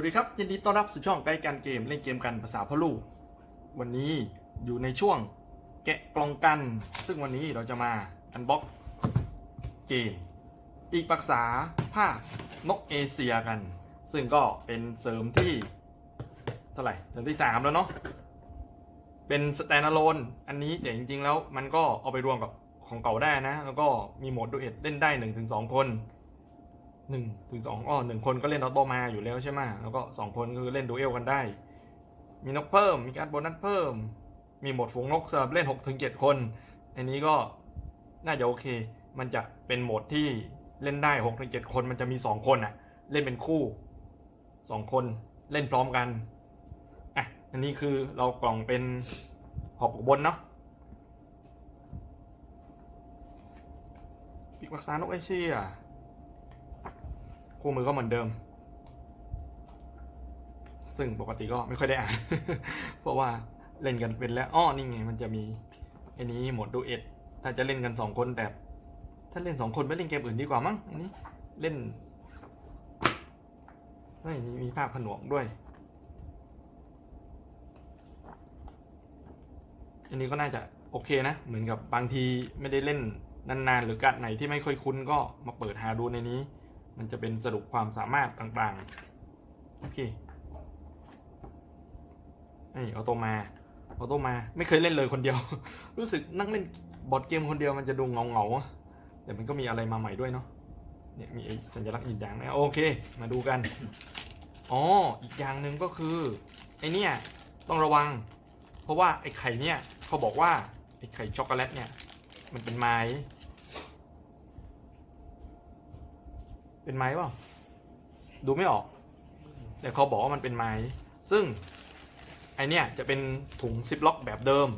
วัสดีครับ ยินดีต้อนรับสู่ช่องไกด์การเกมเล่นเกมกันภาษาพ่อลูก วันนี้อยู่ในช่วงแกะกล่องกัน ซึ่งวันนี้เราจะมาอันบ็อกเกมปีกปรักษาผ้านกเอเชียกัน ซึ่งก็เป็นเสริมที่ เท่าไหร่เสริมที่ 3 แล้วเนาะเป็นสแตนด์ a โ o นอันนี้แต่จริง ๆ แล้วมันก็เอาไปรวมกับของเก่าได้นะ แล้วก็มีโหมดดูเอ็ดเล่นได้ 1-2 คน หนึ่งถึงสองอ้อหนึ่งคนก็เล่นออโต้มาอยู่แล้วใช่ไหมแล้วก็สองคนก็คือเล่นดูเอลกันได้ มีนกเพิ่ม มีการโบนัสเพิ่ม มีโหมดฝูงนกสำหรับเล่น6ถึง7คน อันนี้ก็น่าจะโอเค มันจะเป็นโหมดที่เล่นได้6ถึง7คน มันจะมี2คนอะเล่นเป็นคู่2คนเล่นพร้อมกัน อะ อันนี้คือเรากล่องเป็นหอบบนเนาะปีกรักษานกไอเชีย คู่มือก็เหมือนเดิม ซึ่งปกติก็ไม่ค่อยได้อ่าน เพราะว่าเล่นกันเป็นแล้วอ้อนี่ไงมันจะมีอ้นี้โหมดดูเอ็ด ถ้าจะเล่นกันสองคนแต่ถ้าเล่นสองคนไม่เล่นเกมอื่นดีกว่ามั้งอันนี้เล่นเฮ้ยมีมีภาพผนวกด้วย อันนี้ก็น่าจะโอเคนะ เหมือนกับบางทีไม่ได้เล่นนานๆ หรือการ์ดไหนที่ไม่ค่อยคุ้นก็มาเปิดหาดูในนี้ มันจะเป็นสรุปความสามารถต่างๆ โอเคนี่ออโตมาออโตมา ไม่เคยเล่นเลยคนเดียว รู้สึกนั่งเล่นบอร์ดเกมคนเดียวมันจะดูเงาเงาแต่มันก็มีอะไรมาใหม่ด้วยเนาะเนี่ยมีสัญลักษณ์อีกอย่างนะโอเค มาดูกัน อ๋อ อีกอย่างหนึ่งก็คือไอเนี่ยต้องระวัง เพราะว่าไอไข่เนี่ยเขาบอกว่าไอไข่ช็อกโกแลตเนี่ยมันเป็นไม้ เป็นไม้เปล่าดูไม่ออก แต่เขาบอกว่ามันเป็นไม้ ซึ่งไอเนี่ยจะเป็นถุงซิปล็อกแบบเดิม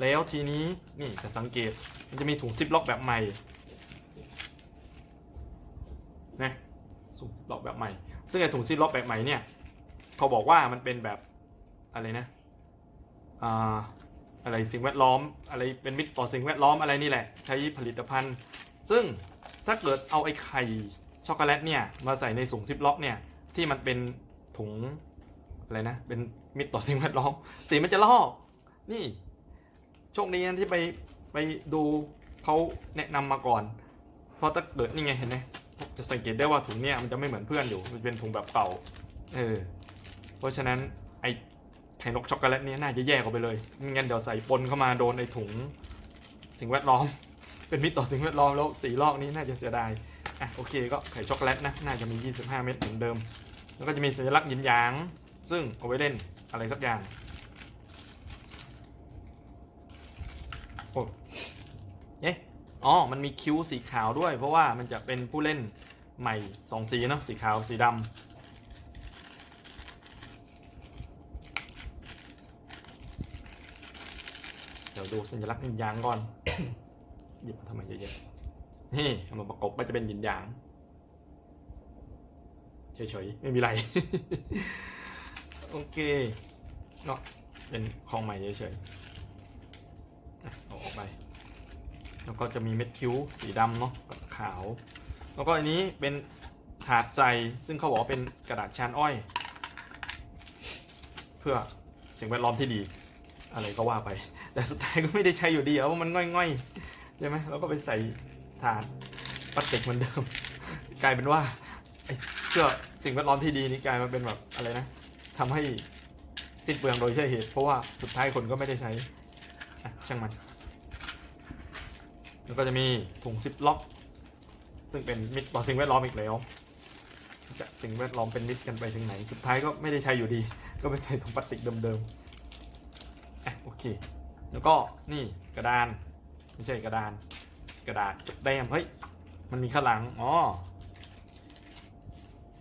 แล้วทีนี้นี่จะสังเกตมันจะมีถุงซิปล็อกแบบใหม่นะถุงซิปล็อกแบบใหม่ ซึ่งไอถุงซิปล็อกแบบใหม่เนี่ยเขาบอกว่ามันเป็นแบบอะไรนะอ่าอะไรสิ่งแวดล้อมอะไรเป็นมิตรต่อสิ่งแวดล้อมอะไรนี่แหละ ใช้ผลิตภัณฑ์ ซึ่ง ถ้าเกิดเอาไอ้ไข่ช็อกโกแลตเนี่ยมาใส่ในถุงซิปล็อกเนี่ยที่มันเป็นถุงอะไรนะ เป็นมิตรต่อสิ่งแวดล้อมสีมันจะลอกนี่โชคดีนะที่ไปไปดูเขาแนะนำมาก่อน เพราะถ้าเกิดนี่ไงเห็นไหมจะสังเกตได้ว่าถุงเนี่ยมันจะไม่เหมือนเพื่อนอยู่ มันเป็นถุงแบบเก่า เออ เพราะฉะนั้นไอ้ไข่นกช็อกโกแลตเนี่ยน่าจะแย่กออกไปเลยไม่งั้นเดี๋ยวใส่ปนเข้ามาโดนในถุงสิ่งแวดล้อม เป็นมิตรต่อสิ่งแวดล้อมแล้วสีลอกนี้น่าจะเสียดายอะโอเคก็ไข่ช็อกโกแลตนะน่าจะมี 25 เม็ดเหมือนเดิม แล้วก็จะมีสัญลักษณ์ยินหยาง ซึ่งเอาไว้เล่นอะไรสักอย่างโอ้เอ๊ะอ๋อมันมีคิ้วสีขาวด้วย เพราะว่ามันจะเป็นผู้เล่นใหม่สองสีเนาะสีขาวสีดำเดี๋ยวดูสัญลักษณ์ยินยางก่อน หยิบมาทำไมเยอะๆนี่เอามาประกบมันจะเป็นหยินหยางเฉยๆ ไม่มีไร โอเคเนาะเป็นของใหม่เฉยๆเอาออกไป แล้วก็จะมีเม็ดคิ้วสีดำเนาะกับขาว แล้วก็อันนี้เป็นถาดใจซึ่งเขาบอกว่าเป็นกระดาษชานอ้อย เพื่อสิ่งแวดล้อมที่ดี อะไรก็ว่าไป แต่สุดท้ายก็ไม่ได้ใช้อยู่ดีเพราะมันง่อยๆ ใช่ไหมแล้วก็ไปใส่ถาดพลาสติกเหมือนเดิม กลายเป็นว่าเพื่อสิ่งแวดล้อมที่ดีนี่กลายมาเป็นแบบอะไรนะทำให้สิ้นเปลืองโดยใช่เหตุ เพราะว่าสุดท้ายคนก็ไม่ได้ใช้ช่างมันแล้วก็จะมีถุงซิปล็อก ซึ่งเป็นมิตรต่อสิ่งแวดล้อมอีกแล้วจะสิ่งแวดล้อมเป็นมิตรกันไปถึงไหน สุดท้ายก็ไม่ได้ใช้อยู่ดี ก็ไปใส่ถุงพลาสติกเดิมๆอะโอเค แล้วก็นี่กระดาน ไม่ใช่กระดาน กระดาษจดแต้มเฮ้ย มันมีข้างหลัง อ๋อ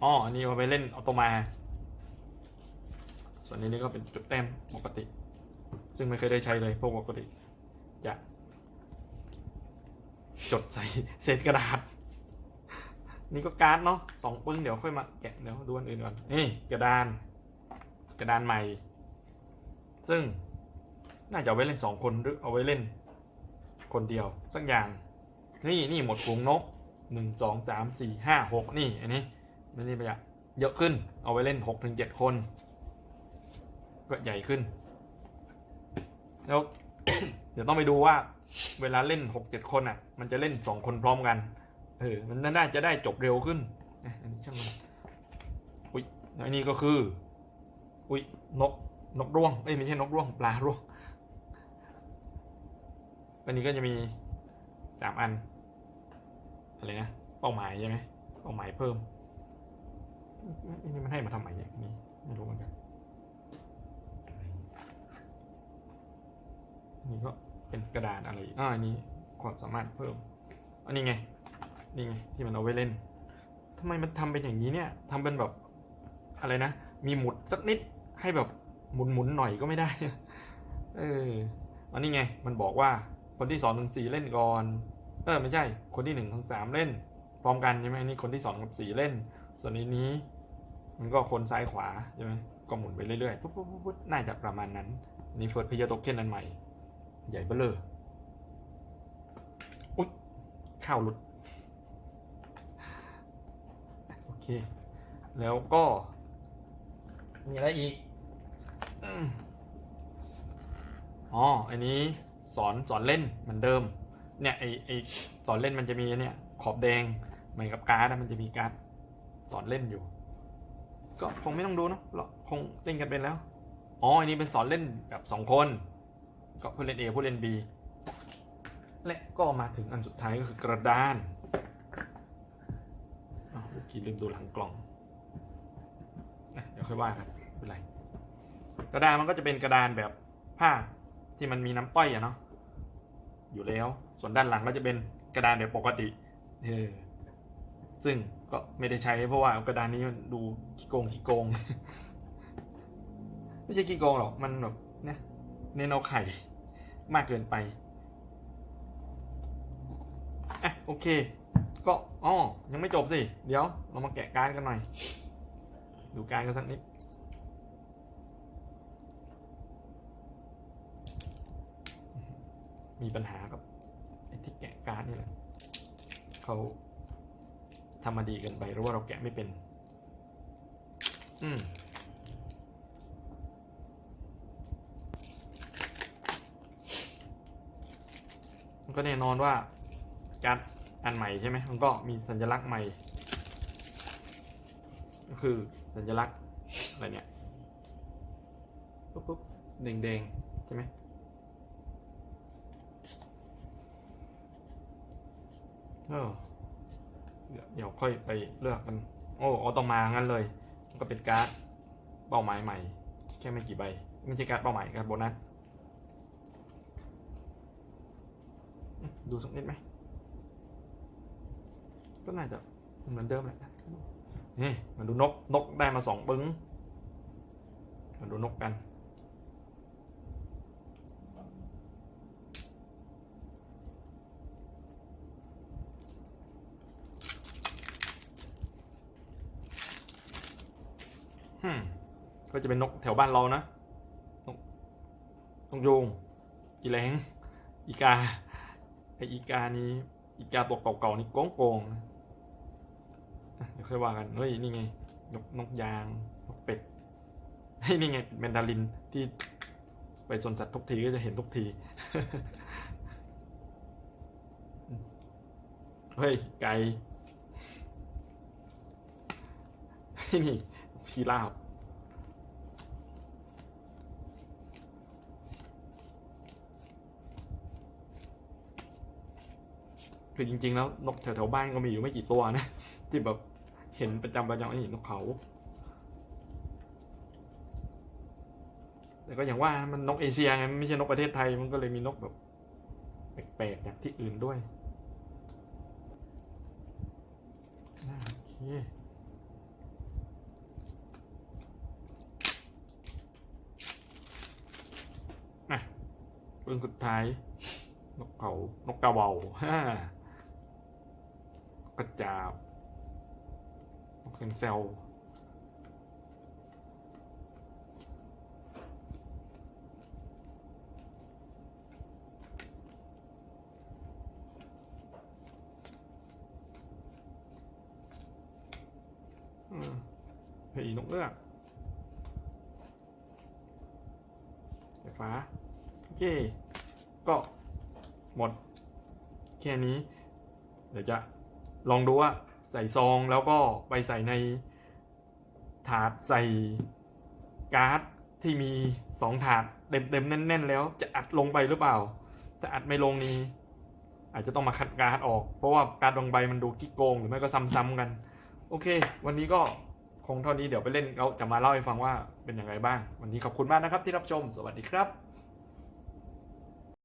อ๋อ อันนี้เอาไปเล่นออโตมา ส่วนนี้นี่ก็เป็นจุดแต้มปกติ ซึ่งไม่เคยได้ใช้เลยพราะปกติ จะ จดใส่เศษกระดาษ นี่ก็การ์ดเนาะสองปึ้งเดี๋ยวค่อยมาแกะเดี๋ยวดูอันอื่นก่อน นี่กระดาน กระดานใหม่ ซึ่งน่าจะเอาไว้เล่นสองคนหรือเอาไว้เล่น คนเดียวสักอย่างนี่นี่หมดฝูงนกหนึ่งสองสามสี่ห้าหกนี่อันนี้ไม่นี่ไปอะเยอะขึ้นเอาไว้เล่นหกถึงเจ็ดคน ก็ใหญ่ขึ้น แล้วเดี๋ยวต้องไปดูว่า เวลาเล่นหกเจ็ดคนอะ มันจะเล่นสองคนพร้อมกันเออมันน่าจะได้จบเร็วขึ้นอันนี้ช่างมันอุ้ยแล้วอันนี้ก็คือ อุ้ยนกนกร่วงเอ้ยไม่ใช่นกร่วง ปลาร่วง อันนี้ก็จะมีสามอันอะไรนะเป้าหมายใช่ไหมเป้าหมายเพิ่มอันนี้มันให้มาทำไมเนี่ยนี่ไม่รู้เหมือนกันนนี้ก็เป็นกระดานอะไรอ่าอันนี้ความสามารถเพิ่มอันนี้ไงนี่ไงที่มันเอาไว้เล่นทำไมมันทำเป็นอย่างนี้เนี่ยทำเป็นแบบอะไรนะ มีหมุดสักนิดให้แบบหมุนหมุนหน่อยก็ไม่ได้ เอออันนี้ไงมันบอกว่า คนที่สองถึงสี่เล่นก่อนเออไม่ใช่ คนที่หนึ่งถึงสามเล่น พร้อมกันใช่ไหมนี่คนที่สองกับสี่เล่น ส่วนในนี้ มันก็คนซ้ายขวาใช่ไหมก็หมุนไปเรื่อยๆปุ๊บปุ๊บปุ๊บน่าจะประมาณนั้นนนี้เฟิร์สเพย์โตเค็นอันใหม่ ใหญ่เบ้อเลยอุ๊ยข้าวหลุดโอเค แล้วก็ มีอะไรอีกอ๋ออันนี้ สอนสอนเล่นเหมือนเดิม เนี่ยไอไอสอนเล่นมันจะมีเนี่ยขอบแดงเหมือนกับการ์ดอะมันจะมีการ์ดสอนเล่นอยู่ ก็คงไม่ต้องดูเนอะเราคงเล่นกันเป็นแล้วอ๋ออันนี้เป็นสอนเล่นแบบสองคน ก็ผู้เล่น A ผู้เล่น B และก็มาถึงอันสุดท้ายก็คือกระดานเมื่อกี้ลืมดูหลังกล่องนะเดี๋ยวค่อยว่ากันไม่เป็นไร กระดานมันก็จะเป็นกระดานแบบผ้า ที่มันมีน้ำต้อยอะเนาะอยู่แล้ว ส่วนด้านหลังก็จะเป็นกระดานแบบปกติเออซึ่งก็ไม่ได้ใช้เพราะว่ากระดานนี้มันดูขี้โกงขี้โกง ไม่ใช่ขี้โกงหรอกมันแบบเนี่ยเน้นเอาไข่มากเกินไปอะโอเค ก็อ๋อยังไม่จบสิ เดี๋ยวเรามาแกะการดกันหน่อย ดูการดกันสักนิด มีปัญหากับไอ้ที่แกะการ์ดนี่แหละเขาทำมาดีเกินไปหรือว่าเราแกะไม่เป็น อืมมันก็แน่นอนว่าการ์ดอันใหม่ใช่ไหมมันก็มีสัญลักษณ์ใหม่ ก็คือสัญลักษณ์อะไรเนี่ยปุ๊บปุ๊บแดงแดงๆใช่ไหม เออเดี๋ยวค่อยไปเลือกกันโอ้เอาต้องมางั้นเลย มันก็เป็นการ์ดเป้าหมายใหม่ แค่ไม่กี่ใบ ไม่ใช่การ์ดเป้าหมายการ์ดโบนัสดูสักนิดไหมก็น่าจะเหมือนเดิมแหละนี่มาดูนกนกได้มาสองปึ้งมาดูนกกัน ฮึม ก็จะเป็นนกแถวบ้านเรานะนกนกยูงอีแหลง อีกาไออีกานี้อีกาตัวเก่าๆนี่โกงโกงๆนะอะเดี๋ยวค่อยว่ากันเฮ้ยนี่ไงนกนกยางนกเป็ดเฮ้ยนี่ไงแมนดารินที่ไปสวนสัตว์ทุกทีก็จะเห็นทุกที เฮ้ย ไก่เฮ้ยนี่พีราบ คือจริงๆแล้วนกแถวๆบ้านก็มีอยู่ไม่กี่ตัวนะที่แบบเห็นประจำประจำไอ้นกเขา แต่ก็อย่างว่ามันนกเอเชียไงมันไม่ใช่นกประเทศไทยมันก็เลยมีนกแบบแปลกๆจากที่อื่นด้วยโอเคอะปืนสุดท้าย นกเขา นกกระเบาฮ่า กระจาบนกเซนเซลอืมเฮ้ยนกเอื้อกไฟฟ้า โอเค ก็หมด แค่นี้ เดี๋ยวจะ ลองดูว่าใส่ซองแล้วก็ไปใส่ในถาดใส่การ์ดที่มีสองถาดเต็มๆแน่น ๆ แล้วจะอัดลงไปหรือเปล่า ถ้าอัดไม่ลงนี้อาจจะต้องมาคัดการ์ดออก เพราะว่าการ์ดบางใบมันดูกิ๊กโกงหรือไม่ก็ซ้ำๆกัน โอเค วันนี้ก็คงเท่านี้เดี๋ยวไปเล่นเราจะมาเล่าให้ฟังว่าเป็นอย่างไรบ้าง วันนี้ขอบคุณมากนะครับที่รับชม สวัสดีครับ